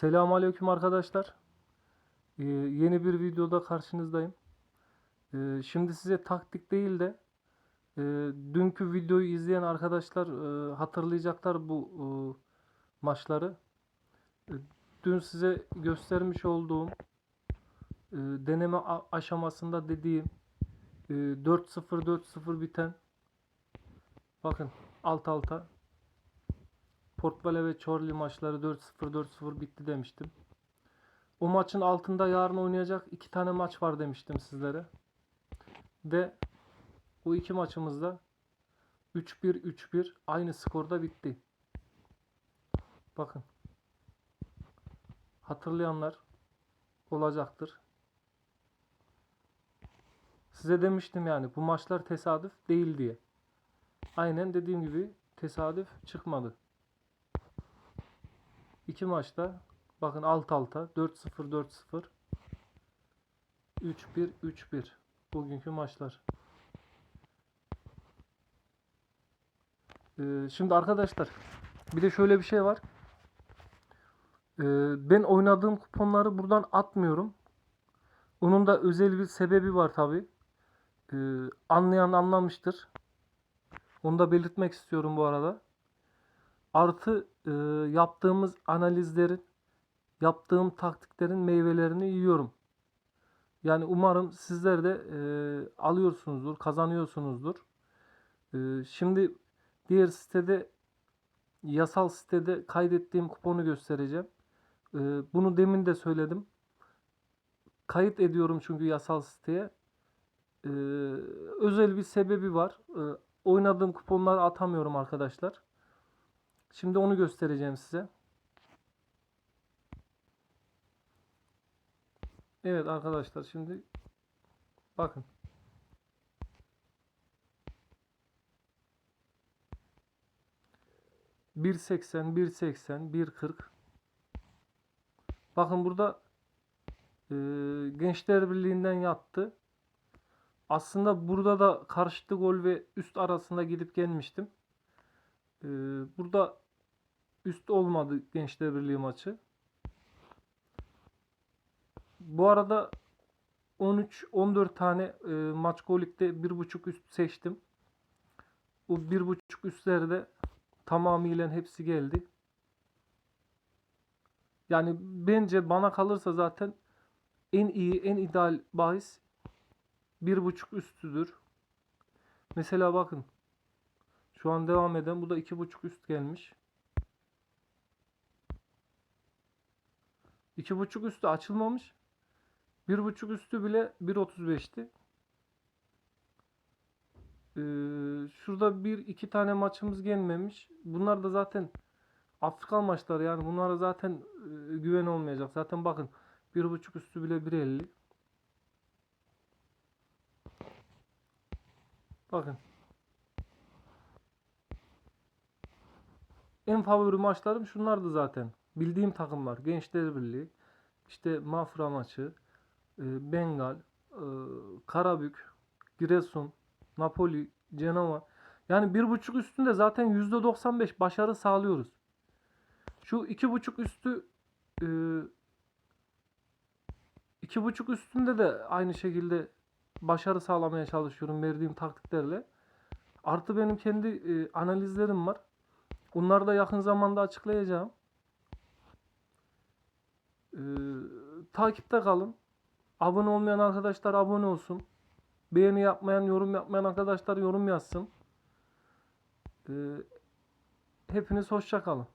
Selamünaleyküm arkadaşlar. Ee, yeni bir videoda karşınızdayım. Ee, şimdi size taktik değil de e, dünkü videoyu izleyen arkadaşlar e, hatırlayacaklar bu e, maçları. E, dün size göstermiş olduğum e, deneme aşamasında dediğim e, 4-0 4-0 biten bakın alt alta Portbale ve Chorley maçları 4-0 4-0 bitti demiştim. O maçın altında yarın oynayacak iki tane maç var demiştim sizlere. Ve bu iki maçımızda 3-1 3-1 aynı skorda bitti. Bakın. Hatırlayanlar olacaktır. Size demiştim yani bu maçlar tesadüf değil diye. Aynen dediğim gibi tesadüf çıkmadı. İki maçta bakın alt alta 4-0 4-0 3-1 3-1 bugünkü maçlar. Ee, şimdi arkadaşlar bir de şöyle bir şey var. Ee, ben oynadığım kuponları buradan atmıyorum. Onun da özel bir sebebi var tabi. anlayan anlamıştır. Onu da belirtmek istiyorum bu arada. Artı e, yaptığımız analizlerin, yaptığım taktiklerin meyvelerini yiyorum. Yani umarım sizler de e, alıyorsunuzdur, kazanıyorsunuzdur. E, şimdi diğer sitede, yasal sitede kaydettiğim kuponu göstereceğim. E, bunu demin de söyledim. Kayıt ediyorum çünkü yasal siteye. E, özel bir sebebi var. E, oynadığım kuponları atamıyorum arkadaşlar. Şimdi onu göstereceğim size. Evet arkadaşlar şimdi bakın. Bir seksen, bir seksen, bir kırk. Bakın burada e, Gençler Birliği'nden yattı. Aslında burada da karşıtı gol ve üst arasında gidip gelmiştim. Ee, burada üst olmadı Gençler Birliği maçı. Bu arada 13-14 tane e, maç golikte 1.5 üst seçtim. Bu 1.5 üstlerde tamamıyla hepsi geldi. Yani bence bana kalırsa zaten en iyi, en ideal bahis 1.5 üstüdür. Mesela bakın şu an devam eden bu da iki buçuk üst gelmiş. İki buçuk üstü açılmamış. Bir buçuk üstü bile 1.35'ti. Ee, şurada bir iki tane maçımız gelmemiş. Bunlar da zaten Afrika maçları yani bunlara zaten e, güven olmayacak. Zaten bakın bir buçuk üstü bile 1.50. Bakın. En favori maçlarım şunlardı zaten. Bildiğim takımlar. Gençler Birliği, işte Mafra maçı, e, Bengal, e, Karabük, Giresun, Napoli, Cenova. Yani bir buçuk üstünde zaten yüzde 95 başarı sağlıyoruz. Şu iki buçuk üstü e, iki buçuk üstünde de aynı şekilde başarı sağlamaya çalışıyorum verdiğim taktiklerle. Artı benim kendi analizlerim var. Bunları da yakın zamanda açıklayacağım. Ee, takipte kalın. Abone olmayan arkadaşlar abone olsun. Beğeni yapmayan, yorum yapmayan arkadaşlar yorum yazsın. Ee, hepiniz hoşça kalın.